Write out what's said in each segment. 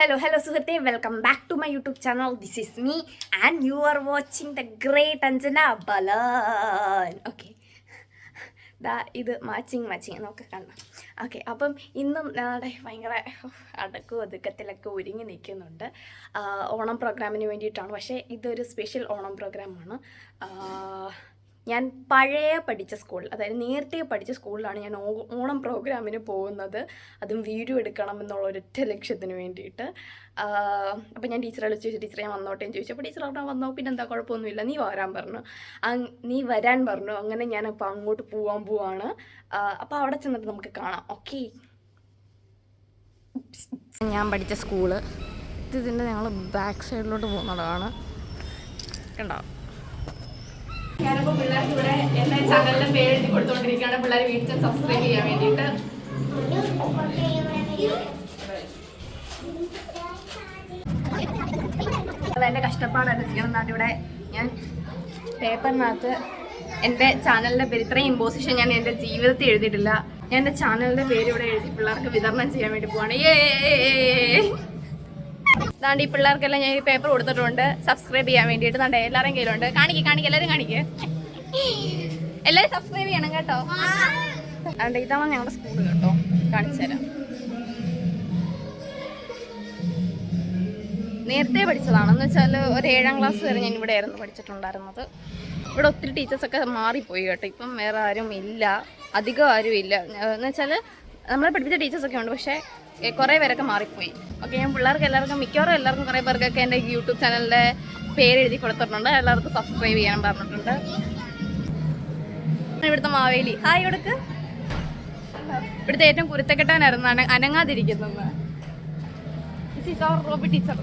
Hello hello സുഹൃത്തെ. Welcome back to my YouTube channel this is me and you are watching the great Anjana Balan okay ദാ ഇത് matching matching നമുക്ക് കാണാം okay അപ്പം ഇന്നും ഞങ്ങളുടെ ഭയങ്കര അടക്കും ഒതുക്കത്തിലൊക്കെ ഒരുങ്ങി നിൽക്കുന്നുണ്ട്. ഓണം പ്രോഗ്രാമിന് വേണ്ടിയിട്ടാണ്. പക്ഷേ ഇതൊരു സ്പെഷ്യൽ ഓണം പ്രോഗ്രാമാണ് ഞാൻ പഴയ പഠിച്ച സ്കൂൾ അതായത് നേരത്തെ പഠിച്ച സ്കൂളിലാണ് ഞാൻ ഓണം പ്രോഗ്രാമിന് പോകുന്നത്. അതും വീഡിയോ എടുക്കണം എന്നുള്ള ഒരൊറ്റ ലക്ഷ്യത്തിന് വേണ്ടിയിട്ട്. അപ്പോൾ ഞാൻ ടീച്ചറെ വിളിച്ച് ചോദിച്ചു ടീച്ചറെ ഞാൻ വന്നോട്ടെ? എന്ന് ചോദിച്ചു. അപ്പോൾ ടീച്ചർ അവിടെ വന്നോ. പിന്നെ എന്താ കുഴപ്പമൊന്നുമില്ല. നീ വരാൻ പറഞ്ഞു. നീ വരാൻ പറഞ്ഞു. അങ്ങനെ ഞാൻ അപ്പോൾ അങ്ങോട്ട് പോകാൻ പോവാണ്. അപ്പോൾ അവിടെ ചെന്നിട്ട് നമുക്ക് കാണാം. ഓക്കെ. ഞാൻ പഠിച്ച സ്കൂൾ. ഇത് ഇതിന്റെ ഞങ്ങൾ ബാക്ക് സൈഡിലോട്ട് പോകുന്നതാണ്. കണ്ടോ? ഞാനിപ്പോൾ പിള്ളേർക്ക് ഇവിടെ എന്റെ ചാനലിന്റെ പേര് എഴുതി കൊടുത്തോണ്ടിരിക്കുകയാണ്. പിള്ളേർ വീട്ടിൽ സബ്സ്ക്രൈബ് ചെയ്യാൻ വേണ്ടിയിട്ട്. എന്റെ കഷ്ടപ്പാടായിട്ട് ചെയ്യണം ഇവിടെ ഞാൻ പേപ്പറിനകത്ത് എന്റെ ചാനലിന്റെ പേര് ഇത്രയും ഇമ്പോസിഷൻ ഞാൻ എന്റെ ജീവിതത്തിൽ എഴുതിയിട്ടില്ല. ഞാൻ എന്റെ ചാനലിന്റെ പേര് ഇവിടെ എഴുതി പിള്ളേർക്ക് വിതരണം ചെയ്യാൻ വേണ്ടി പോവാണ്. ഏ ദാണ്ട് ഈ പിള്ളേർക്കെല്ലാം ഞാൻ ഈ പേപ്പർ കൊടുത്തിട്ടുണ്ട്. സബ്സ്ക്രൈബ് ചെയ്യാൻ വേണ്ടിയിട്ട് ദാണ്ട് എല്ലാവരും കയ്യിലുണ്ട്. കാണിക്ക് കാണിക്ക് എല്ലാവരും കാണിക്ക്. എല്ലാവരും സബ്സ്ക്രൈബ് ചെയ്യണം കേട്ടോ. അതുകൊണ്ട് ഇതാണ് ഞങ്ങളുടെ സ്കൂൾ കേട്ടോ. കാണിച്ചു തരാം. നേരത്തെ പഠിച്ചതാണ് എന്ന് വെച്ചാൽ ഒരു ഏഴാം ക്ലാസ് വരെ ഞാൻ ഇവിടെ ആയിരുന്നു പഠിച്ചിട്ടുണ്ടായിരുന്നത്. ഇവിടെ ഒത്തിരി ടീച്ചേഴ്സൊക്കെ മാറിപ്പോയി കേട്ടോ. ഇപ്പം വേറെ ആരും ഇല്ല. അധികം ആരും ഇല്ല. എന്ന് വെച്ചാൽ നമ്മളെ പഠിപ്പിച്ച ടീച്ചേഴ്സൊക്കെ ഉണ്ട്. പക്ഷേ കുറേ പേരൊക്കെ മാറിപ്പോയി. ഓക്കെ ഞാൻ പിള്ളേർക്ക് എല്ലാവർക്കും മിക്കവാറും എല്ലാവർക്കും കുറേ പേർക്കൊക്കെ എന്റെ യൂട്യൂബ് ചാനലിന്റെ പേര് എഴുതി കൊടുത്തിട്ടുണ്ട്. എല്ലാവർക്കും സബ്സ്ക്രൈബ് ചെയ്യാൻ പറഞ്ഞിട്ടുണ്ട്. ഇവിടുത്തെ മാവേലി. ഹായ് കൊടുക്ക് ഇവിടുത്തെ ഏറ്റവും കുരുത്തക്കെട്ടാനായിരുന്നു അന അനങ്ങാതിരിക്കുന്നത് ടീച്ചർ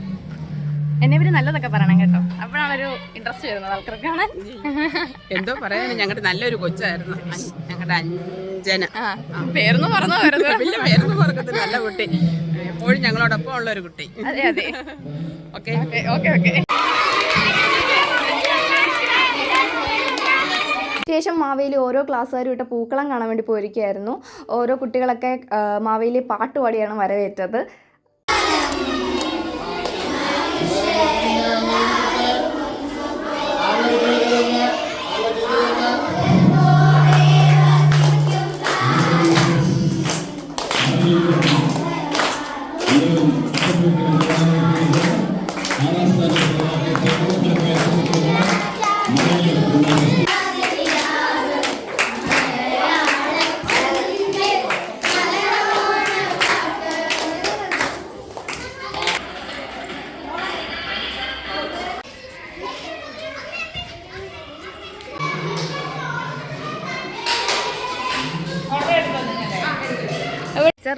എന്നെ ഇവർ നല്ലതൊക്കെ പറയണം കേട്ടോ. അപ്പോഴാണ് ഒരു ഇൻട്രസ്റ്റ് വരുന്നത് ആൾക്കാർക്ക് കാണാൻ. എന്തോ പറയാൻ ഞങ്ങളുടെ നല്ലൊരു കൊച്ചായിരുന്നു. ഞങ്ങളുടെ അഞ്ജന. പേർന്ന് പേരൊന്നും പറഞ്ഞു വരുന്നത് വലിയ പേർന്ന് പറഞ്ഞത് നല്ല കുട്ടി. എപ്പോഴും ഞങ്ങളോടൊപ്പം ഉള്ള ഒരു കുട്ടി. അതെ അതെ. ഓക്കെ. ഓക്കെ ഓക്കെ ശേഷം മാവേലി ഓരോ ക്ലാസ്സുകാരും ഇട്ട പൂക്കളം കാണാൻ വേണ്ടി പോയിരിക്കുകയായിരുന്നു. ഓരോ കുട്ടികളൊക്കെ മാവേലി പാട്ട് പാടിയാണ് വരവേറ്റത്.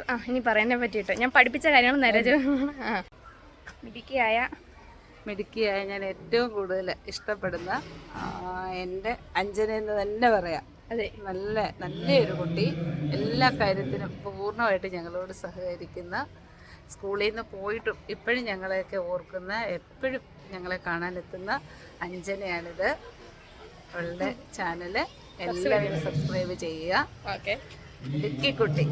ആ ഇനി പറയുന്നതിനെ പറ്റിയിട്ട്. ഞാൻ പഠിപ്പിച്ച കാര്യങ്ങൾ നിരജ ആ. മിടുക്കിയായ മിടുക്കിയായ ഞാൻ ഏറ്റവും കൂടുതൽ ഇഷ്ടപ്പെടുന്ന എന്റെ അഞ്ജന എന്ന് തന്നെ പറയാം. അതെ. നല്ല നല്ലൊരു കുട്ടി. എല്ലാ കാര്യത്തിനും പൂർണമായിട്ട് ഞങ്ങളോട് സഹകരിക്കുന്ന സ്കൂളിൽ നിന്ന് പോയിട്ടും ഇപ്പോഴും ഞങ്ങളെയൊക്കെ ഓർക്കുന്ന എപ്പോഴും ഞങ്ങളെ കാണാനെത്തുന്ന അഞ്ജനയാണിത്. അവളുടെ ചാനൽ എല്ലാവരും സബ്സ്ക്രൈബ് ചെയ്യുക. ഓക്കെ. കുട്ടി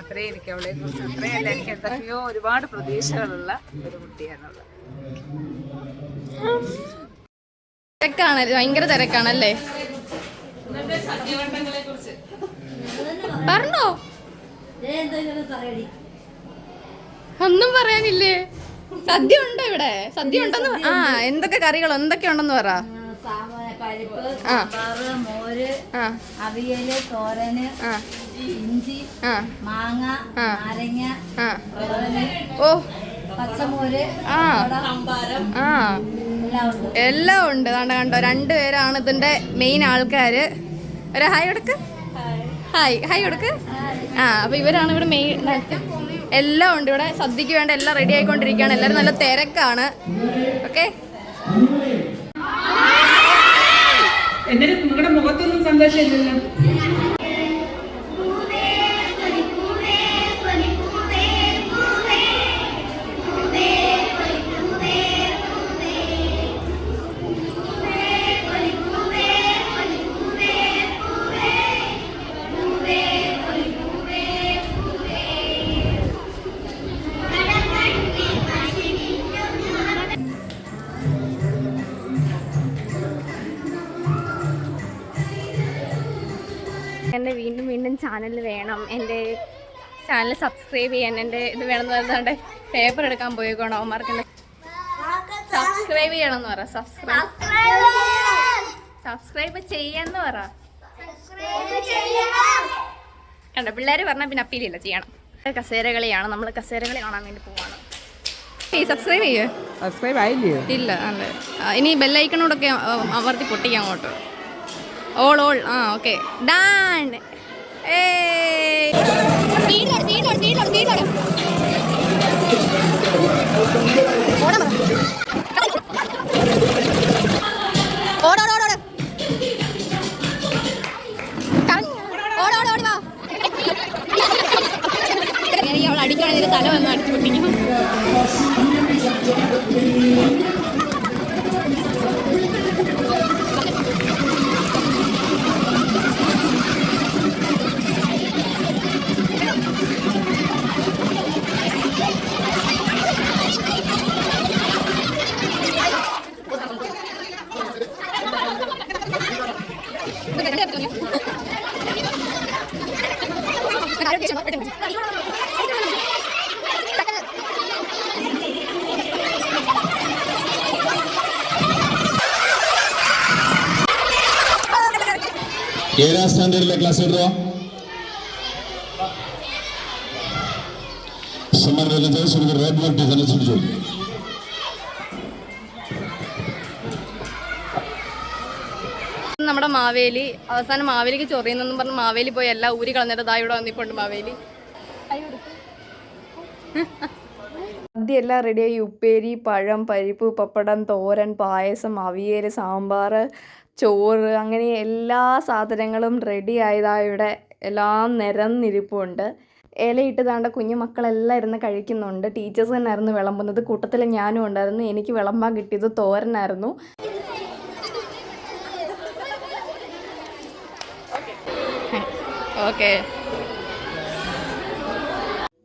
അത്രേ എനിക്ക് അവളെ അത്രയല്ല എനിക്ക് എന്തൊക്കെയോ ഒരുപാട് പ്രതീക്ഷകളുള്ള ഒരു കുട്ടിയാണുള്ളത് തിരക്കാണ് ഭയങ്കര തിരക്കാണല്ലേ? പറഞ്ഞോ? ഒന്നും പറയാനില്ലേ? സദ്യ ഉണ്ടോ ഇവിടെ? സദ്യ ഉണ്ടെന്ന് ആ എന്തൊക്കെ കറികൾ എന്തൊക്കെ ഉണ്ടെന്ന് പറ. പരിപ്പ് ആ. സാമ്പാറ് മോര് അവിയൽ തോരന് ഇഞ്ചി മാങ്ങ നാരങ്ങ ഓ. പച്ചമോര് ആ. എല്ലാം ഉണ്ട്. കണ്ട കണ്ടോ കണ്ടോ രണ്ടുപേരാണ് ഇതിന്റെ മെയിൻ ആൾക്കാര്. ഒരു ഹായ് കൊടുക്ക്. ഹായ്. ഹായ്. കൊടുക്ക്. ആ അപ്പൊ ഇവരാണ് ഇവിടെ മെയിൻ എല്ലാം ഉണ്ട് ഇവിടെ. സദ്യക്ക് വേണ്ട എല്ലാം റെഡി ആയിക്കൊണ്ടിരിക്കുകയാണ്. എല്ലാവരും നല്ല തിരക്കാണ്. ഓക്കെ മുഖത്തൊന്നും സന്തോഷമില്ലല്ലോ ചാനൽ വേണം. എന്റെ ചാനൽ സബ്സ്ക്രൈബ് ചെയ്യാൻ എന്റെ ഇത് വേണമെന്ന് പറഞ്ഞാണ്ട് പേപ്പർ എടുക്കാൻ പോയി അവന്മാർക്ക്. സബ്സ്ക്രൈബ് സബ്സ്ക്രൈബ് ചെയ്യണമെന്ന് പറ. സബ്സ്ക്രൈബ് സബ്സ്ക്രൈബ് ചെയ്യാന്ന് പറ. കണ്ട? പിള്ളേർ പറഞ്ഞാൽ പിന്നെ അപ്പീലില്ല ചെയ്യണം. കസേരകളിയാണ്. നമ്മൾ കസേരകളി കാണാൻ വേണ്ടി പോവാണ്. സബ്സ്ക്രൈബ് ചെയ്യേ. സബ്സ്ക്രൈബ് ആയില്ലേ ഇല്ല അല്ലേ ഇനി ബെല്ലൈക്കണോടൊക്കെ അമർത്തി പൊട്ടിക്കാം അങ്ങോട്ട്. ഓൾ ഓൾ. ആ ഓക്കെ. ഡാൻ. അടിക്കുകയാണെങ്കിൽ തല വന്ന് അടിച്ചു പൊട്ടിക്കും. ഏഴാം സ്റ്റാൻഡേർഡിലെ ക്ലാസ് എടുത്തോ നമ്മുടെ മാവേലി അവസാനം മാവേലിക്ക് ചൊറിയുന്നെന്നും പറഞ്ഞ് മാവേലി പോയി എല്ലാ ഊരി കളഞ്ഞിട്ട് ദാ ഇവിടെ വന്നിട്ടുണ്ട് മാവേലി. സദ്യ എല്ലാം റെഡിയായി. ഉപ്പേരി പഴം പരിപ്പ് പപ്പടം തോരൻ പായസം അവിയൽ സാമ്പാർ ചോറ് അങ്ങനെ എല്ലാ സാധനങ്ങളും റെഡി ആയതായുടെ എല്ലാം നിരന്നിരിപ്പുണ്ട്. ഇലയിട്ട് താണ്ട കുഞ്ഞു മക്കളെല്ലാം ഇരുന്ന് കഴിക്കുന്നുണ്ട്. ടീച്ചേഴ്സ് തന്നെയായിരുന്നു വിളമ്പുന്നത്. കൂട്ടത്തിൽ ഞാനും ഉണ്ടായിരുന്നു. എനിക്ക് വിളമ്പാൻ കിട്ടിയത് തോരനായിരുന്നു ഓക്കെ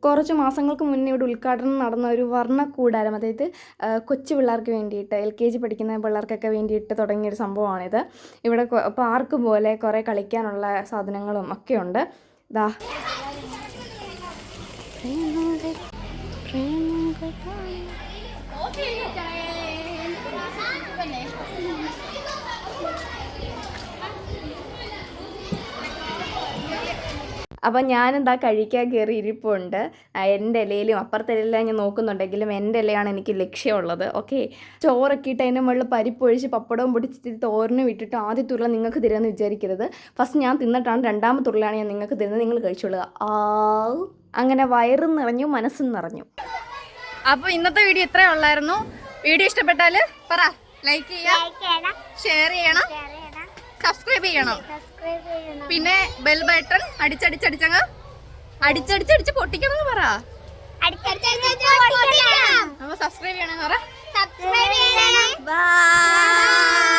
കുറച്ച് മാസങ്ങൾക്ക് മുന്നേ ഇവിടെ ഉദ്ഘാടനം നടന്ന ഒരു വർണ കൂടാരം അതായത് കൊച്ചു പിള്ളേർക്ക് വേണ്ടിയിട്ട് എൽ കെ ജി പഠിക്കുന്ന പിള്ളേർക്കൊക്കെ വേണ്ടിയിട്ട് തുടങ്ങിയൊരു സംഭവമാണിത്. ഇവിടെ പാർക്ക് പോലെ കുറേ കളിക്കാനുള്ള സാധനങ്ങളും ഒക്കെ ഉണ്ട് ദാ. അപ്പം ഞാനെന്താ കഴിക്കാൻ കയറി ഇരിപ്പുണ്ട്. എന്റെ ഇലയിലും അപ്പുറത്തെ ഇലയിലും ഞാൻ നോക്കുന്നുണ്ടെങ്കിലും എന്റെ ഇലയാണ് എനിക്ക് ലക്ഷ്യമുള്ളത്. ഓക്കെ ചോറൊക്കെ ഇട്ട് അതിന്റെ മുകളിൽ പരിപ്പൊഴിച്ച് പപ്പടവും പൊടിച്ചിട്ട് തോരനും ഇട്ടിട്ട് ആദ്യ ഉരുള നിങ്ങൾക്ക് തരുമെന്ന് വിചാരിക്കരുത്. ഫസ്റ്റ് ഞാൻ തിന്നിട്ടാണ് രണ്ടാമത്തെ തുള്ളിയാണ് ഞാൻ നിങ്ങൾക്ക് തരുന്നത്. നിങ്ങൾ കഴിച്ചോളുക. ആ അങ്ങനെ വയറും നിറഞ്ഞു മനസ്സും നിറഞ്ഞു. അപ്പോൾ ഇന്നത്തെ വീഡിയോ ഇത്രയേ ഉള്ളായിരുന്നു. വീഡിയോ ഇഷ്ടപ്പെട്ടാൽ പറ. ലൈക്ക് ചെയ്യാം. ഷെയർ ചെയ്യണം. സബ്സ്ക്രൈബ് ചെയ്യണം. പിന്നെ ബെൽ ബട്ടൺ അടിച്ചടിച്ചടിച്ചങ്ങ് അടിച്ചടിച്ചടിച്ച് പൊട്ടിക്കണം എന്ന് പറ അപ്പൊ സബ്സ്ക്രൈബ് ചെയ്യണമെന്ന് പറ. സബ്സ്ക്രൈബ് ചെയ്യണം. ബൈ